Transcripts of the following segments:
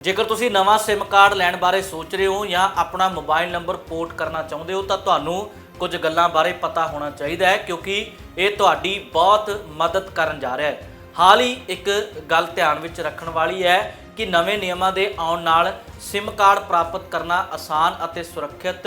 ਜੇਕਰ ਤੁਸੀਂ ਨਵਾਂ SIM ਕਾਰਡ ਲੈਣ ਬਾਰੇ ਸੋਚ ਰਹੇ ਹੋ ਜਾਂ ਆਪਣਾ ਮੋਬਾਈਲ ਨੰਬਰ ਪੋਰਟ ਕਰਨਾ ਚਾਹੁੰਦੇ ਹੋ ਤਾਂ ਤੁਹਾਨੂੰ ਕੁਝ ਗੱਲਾਂ ਬਾਰੇ ਪਤਾ ਹੋਣਾ ਚਾਹੀਦਾ ਹੈ ਕਿਉਂਕਿ ਇਹ ਤੁਹਾਡੀ ਬਹੁਤ ਮਦਦ ਕਰਨ ਜਾ ਰਿਹਾ ਹੈ। ਹਾਲ ਹੀ ਇੱਕ ਗੱਲ ਧਿਆਨ ਵਿੱਚ ਰੱਖਣ ਵਾਲੀ ਹੈ ਕਿ ਨਵੇਂ ਨਿਯਮਾਂ ਦੇ ਆਉਣ ਨਾਲ SIM ਕਾਰਡ ਪ੍ਰਾਪਤ ਕਰਨਾ ਆਸਾਨ ਅਤੇ ਸੁਰੱਖਿਅਤ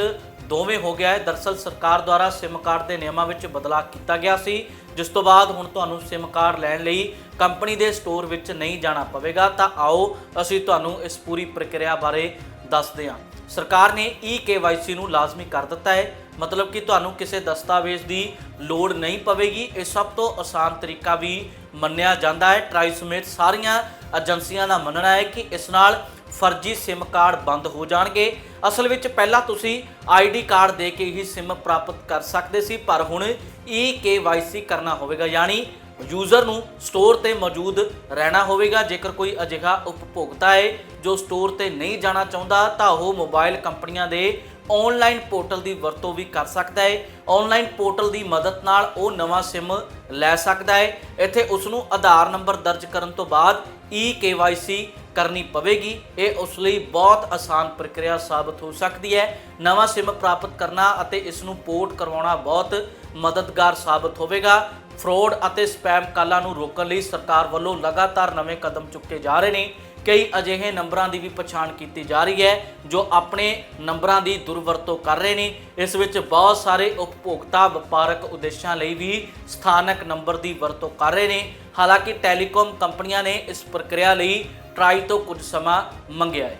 ਦੋਵੇਂ ਹੋ ਗਿਆ ਹੈ। ਦਰਸਲ ਸਰਕਾਰ ਦੁਆਰਾ SIM ਕਾਰਡ ਦੇ ਨਿਯਮਾਂ ਵਿੱਚ ਬਦਲਾਅ ਕੀਤਾ ਗਿਆ ਸੀ, ਜਿਸ ਤੋਂ ਬਾਅਦ ਹੁਣ ਤੁਹਾਨੂੰ SIM ਕਾਰਡ ਲੈਣ ਲਈ ਕੰਪਨੀ ਦੇ ਸਟੋਰ ਵਿੱਚ ਨਹੀਂ ਜਾਣਾ ਪਵੇਗਾ। ਤਾਂ ਆਓ ਅਸੀਂ ਤੁਹਾਨੂੰ ਇਸ ਪੂਰੀ ਪ੍ਰਕਿਰਿਆ ਬਾਰੇ ਦੱਸਦੇ ਹਾਂ। ਸਰਕਾਰ ਨੇ e-KYC ਨੂੰ ਲਾਜ਼ਮੀ ਕਰ ਦਿੱਤਾ ਹੈ। ਮਤਲਬ ਕਿ ਤੁਹਾਨੂੰ ਕਿਸੇ ਦਸਤਾਵੇਜ਼ ਦੀ ਲੋੜ ਨਹੀਂ ਪਵੇਗੀ। ਇਹ ਸਭ ਤੋਂ ਆਸਾਨ ਤਰੀਕਾ ਵੀ ਮੰਨਿਆ ਜਾਂਦਾ ਹੈ। ਟਰਾਈ ਸਮੇਤ ਸਾਰੀਆਂ ਏਜੰਸੀਆਂ ਦਾ ਮੰਨਣਾ ਹੈ ਕਿ ਇਸ ਨਾਲ ਫਰਜ਼ੀ SIM ਕਾਰਡ ਬੰਦ ਹੋ ਜਾਣਗੇ। ਅਸਲ ਵਿੱਚ ਪਹਿਲਾਂ ਤੁਸੀਂ ID ਕਾਰਡ ਦੇ ਕੇ ਹੀ SIM ਪ੍ਰਾਪਤ ਕਰ ਸਕਦੇ ਸੀ, ਪਰ ਹੁਣ e-KYC ਕਰਨਾ ਹੋਵੇਗਾ। ਯਾਨੀ ਯੂਜ਼ਰ ਨੂੰ ਸਟੋਰ ਤੇ ਮੌਜੂਦ ਰਹਿਣਾ ਹੋਵੇਗਾ। ਜੇਕਰ ਕੋਈ ਅਜਿਹਾ ਉਪਭੋਗਤਾ ਹੈ ਜੋ ਸਟੋਰ ਤੇ ਨਹੀਂ ਜਾਣਾ ਚਾਹੁੰਦਾ, ਤਾਂ ਉਹ ਮੋਬਾਈਲ ਕੰਪਨੀਆਂ ਦੇ ਆਨਲਾਈਨ ਪੋਰਟਲ ਦੀ ਵਰਤੋਂ ਵੀ ਕਰ ਸਕਦਾ ਹੈ। ਆਨਲਾਈਨ ਪੋਰਟਲ ਦੀ ਮਦਦ ਨਾਲ ਉਹ ਨਵਾਂ SIM ਲੈ ਸਕਦਾ ਹੈ। ਇੱਥੇ ਉਸ ਨੂੰ ਆਧਾਰ ਨੰਬਰ ਦਰਜ ਕਰਨ ਤੋਂ ਬਾਅਦ e-KYC ਕਰਨੀ ਪਵੇਗੀ। ਇਹ ਉਸ ਲਈ ਬਹੁਤ ਆਸਾਨ ਪ੍ਰਕਿਰਿਆ ਸਾਬਤ ਹੋ ਸਕਦੀ ਹੈ। ਨਵਾਂ SIM ਪ੍ਰਾਪਤ ਕਰਨਾ ਅਤੇ ਇਸ ਨੂੰ ਪੋਰਟ ਕਰਵਾਉਣਾ ਬਹੁਤ ਮਦਦਗਾਰ ਸਾਬਤ ਹੋਵੇਗਾ। ਫਰਾਡ ਅਤੇ ਸਪੈਮ ਕਾਲਾਂ ਨੂੰ ਰੋਕਣ ਲਈ ਸਰਕਾਰ ਵੱਲੋਂ ਲਗਾਤਾਰ ਨਵੇਂ ਕਦਮ ਚੁੱਕੇ ਜਾ ਰਹੇ ਨੇ। ਕਈ ਅਜਿਹੇ ਨੰਬਰਾਂ ਦੀ ਵੀ ਪਛਾਣ ਕੀਤੀ ਜਾ ਰਹੀ ਹੈ, ਜੋ ਆਪਣੇ ਨੰਬਰਾਂ ਦੀ ਦੁਰਵਰਤੋਂ ਕਰ ਰਹੇ ਨੇ। ਇਸ ਵਿੱਚ ਬਹੁਤ ਸਾਰੇ ਉਪਭੋਗਤਾ ਵਪਾਰਕ ਉਦੇਸ਼ਾਂ ਲਈ ਵੀ ਸਥਾਨਕ ਨੰਬਰ ਦੀ ਵਰਤੋਂ ਕਰ ਰਹੇ ਨੇ। ਹਾਲਾਂਕਿ ਟੈਲੀਕਾਮ ਕੰਪਨੀਆਂ ਨੇ ਇਸ ਪ੍ਰਕਿਰਿਆ ਲਈ ਟਰਾਈ ਤੋਂ ਕੁਝ ਸਮਾਂ ਮੰਗਿਆ ਹੈ।